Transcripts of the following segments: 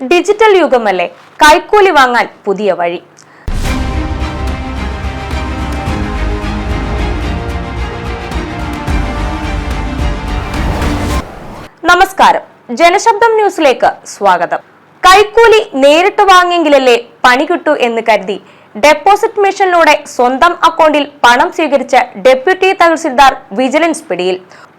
Digital യുഗമല്ലേ? കൈക്കൂലി വാങ്ങാൻ പുതിയ വഴി. നമസ്കാരം. ജനശബ്ദം ന്യൂസിലേക്ക് സ്വാഗതം. കൈക്കൂലി നേരിട്ട് വാങ്ങിയെങ്കിലല്ലേ പണി കിട്ടൂ എന്ന് കരുതി ഡെപ്പോസിറ്റ് മെഷീനിലൂടെ സ്വന്തം അക്കൗണ്ടിൽ പണം സ്വീകരിച്ച ഡെപ്യൂട്ടി തഹസിൽദാർ വിജിലൻസ് പിടിയിൽ.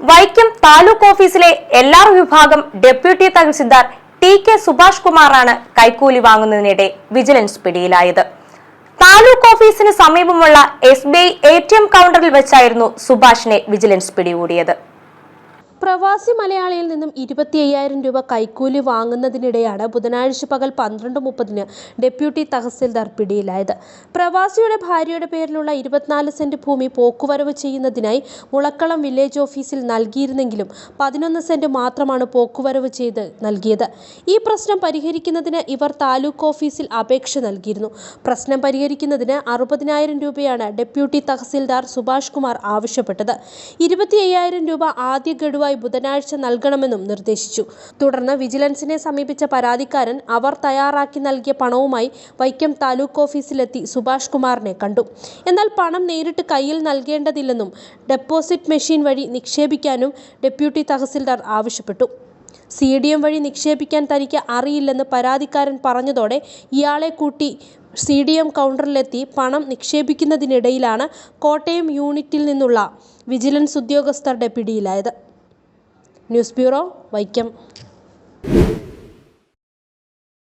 വൈക്കം താലൂക്ക് ഓഫീസിലെ എല്ലാ വിഭാഗം deputy tahsildar T K Subhash കുമാറാണ് കൈക്കൂലി വാങ്ങുന്നതിനിടെ വിജിലൻസ് പിടിയിലായത്. താലൂക്ക് ഓഫീസിന് സമീപമുള്ള S B I A T M കൗണ്ടറിൽ വെച്ചായിരുന്നു സുഭാഷിനെ വിജിലൻസ് പിടികൂടിയത്. പ്രവാസി മലയാളിയിൽ നിന്നും ഇരുപത്തി അയ്യായിരം രൂപ കൈക്കൂലി വാങ്ങുന്നതിനിടെയാണ് ബുധനാഴ്ച പകൽ പന്ത്രണ്ട് മുപ്പതിന് ഡെപ്യൂട്ടി തഹസിൽദാർ പിടിയിലായത്. പ്രവാസിയുടെ ഭാര്യയുടെ പേരിലുള്ള ഇരുപത്തിനാല് സെന്റ് ഭൂമി പോക്കുവരവ് ചെയ്യുന്നതിനായി മുളക്കളം വില്ലേജ് ഓഫീസിൽ നൽകിയിരുന്നെങ്കിലും പതിനൊന്ന് സെന്റ് മാത്രമാണ് പോക്കുവരവ് ചെയ്ത് നൽകിയത്. ഈ പ്രശ്നം പരിഹരിക്കുന്നതിന് ഇവർ താലൂക്ക് ഓഫീസിൽ അപേക്ഷ നൽകിയിരുന്നു. പ്രശ്നം പരിഹരിക്കുന്നതിന് അറുപതിനായിരം രൂപയാണ് ഡെപ്യൂട്ടി തഹസിൽദാർ സുഭാഷ് കുമാർ ആവശ്യപ്പെട്ടത്. ഇരുപത്തി രൂപ ആദ്യ ഗഡുവായി ബുധനാഴ്ച നൽകണമെന്നും നിർദ്ദേശിച്ചു. തുടർന്ന് വിജിലൻസിനെ സമീപിച്ച പരാതിക്കാരൻ അവർ തയ്യാറാക്കി നൽകിയ പണവുമായി വൈക്കം താലൂക്ക് ഓഫീസിലെത്തി സുഭാഷ് കുമാറിനെ കണ്ടു. എന്നാൽ പണം നേരിട്ട് കയ്യിൽ നൽകേണ്ടതില്ലെന്നും ഡെപ്പോസിറ്റ് മെഷീൻ വഴി നിക്ഷേപിക്കാനും ഡെപ്യൂട്ടി തഹസിൽദാർ ആവശ്യപ്പെട്ടു. സി ഡി എം വഴി നിക്ഷേപിക്കാൻ തനിക്ക് അറിയില്ലെന്ന് പരാതിക്കാരൻ പറഞ്ഞതോടെ ഇയാളെ കൂട്ടി സി ഡി എം കൗണ്ടറിലെത്തി പണം നിക്ഷേപിക്കുന്നതിനിടയിലാണ് കോട്ടയം യൂണിറ്റിൽ നിന്നുള്ള വിജിലൻസ് ഉദ്യോഗസ്ഥരുടെ പിടിയിലായത്. News bureau Vaikom.